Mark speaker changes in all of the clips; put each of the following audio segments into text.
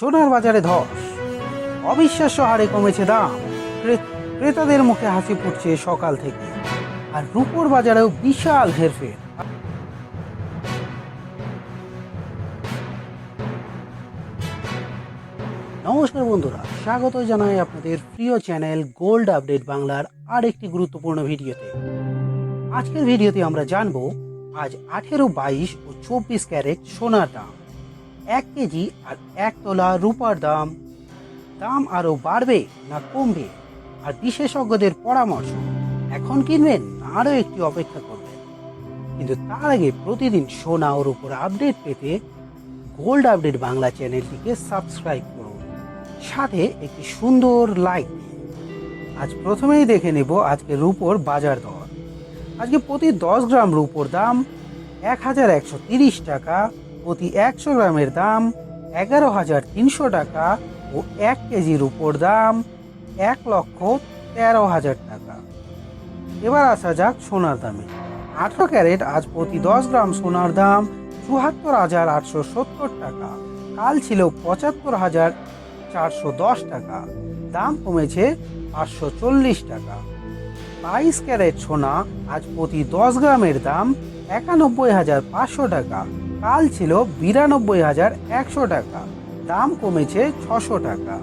Speaker 1: সোনার বাজারে ধস। অবিশ্বাস্য হারে কমেছে দাম। ক্রেতাদের মুখে হাসি ফুটছে সকাল থেকে। আর রূপোর বাজারেও বিশাল হেরফের। নমস্কার বন্ধুরা, স্বাগত জানাই আপনাদের প্রিয় চ্যানেল গোল্ড আপডেট বাংলার আর একটি গুরুত্বপূর্ণ ভিডিওতে। আজকের ভিডিওতে আমরা জানব, আজ আঠেরো বাইশ ও চব্বিশ ক্যারেট সোনার দাম। এক কেজি আর এক তোলা রূপার দাম। দাম আরও বাড়বে না কমবে? আর বিশেষজ্ঞদের পরামর্শ, এখন কিনবেন না আরও একটি অপেক্ষা করবেন। কিন্তু তার আগে প্রতিদিন সোনা ওর উপর আপডেট পেতে গোল্ড আপডেট বাংলা চ্যানেলটিকে সাবস্ক্রাইব করুন। সাথে একটি সুন্দর লাইক আজ প্রথমেই দেখে নেব আজকে রূপোর বাজার দর। আজকে প্রতি দশ গ্রাম রূপোর দাম এক হাজার একশো তিরিশ টাকা। প্রতি একশো গ্রামের দাম এগারো হাজার তিনশো টাকা ও এক কেজির উপর দাম এক লক্ষ তেরো হাজার টাকা। এবার আসা যাক সোনার দামে। আঠেরো ক্যারেট আজ প্রতি দশ গ্রাম সোনার দাম চুহাত্তর হাজার আটশো সত্তর টাকা। কাল ছিল পঁচাত্তর হাজার চারশো দশ টাকা। দাম কমেছে পাঁচশো চল্লিশ টাকা। বাইশ ক্যারেট সোনা আজ প্রতি দশ গ্রামের দাম একানব্বই হাজার পাঁচশো টাকা। কাল ছিল বিরানব্বই হাজার একশো টাকা। দাম কমেছে ছশো টাকা।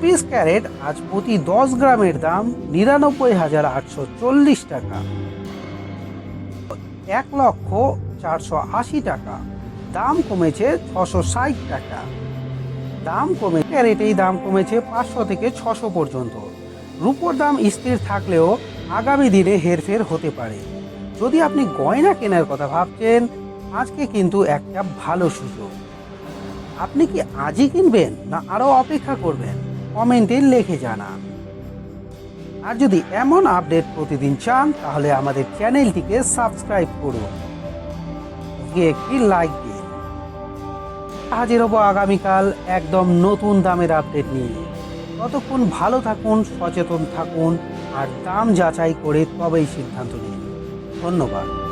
Speaker 1: বিশ ক্যারেট আজ প্রতি দশ গ্রামের দাম নিরানব্বই হাজার আটশো চল্লিশ টাকা। এক লক্ষ চারশো আশি টাকা। দাম কমেছে ছশো ষাট টাকা। দাম কমে ক্যারেটেই দাম কমেছে পাঁচশো থেকে ছশো পর্যন্ত। রূপোর দাম স্থির থাকলেও আগামী দিনে হেরফের হতে পারে। যদি আপনি গয়না কেনার কথা ভাবছেন আজকে কিন্তু একটা ভালো সুযোগ। আপনি কি আজই কিনবেন না আরও অপেক্ষা করবেন? কমেন্টে লিখে জানান। আর যদি এমন আপডেট প্রতিদিন চান, তাহলে আমাদের চ্যানেলটিকে সাবস্ক্রাইব করুন। একটি লাইক দিন। হাজির হব আগামীকাল একদম নতুন দামের আপডেট নিয়ে। ততক্ষণ ভালো থাকুন, সচেতন থাকুন, আর দাম যাচাই করে তবেই সিদ্ধান্ত নিন। ধন্যবাদ।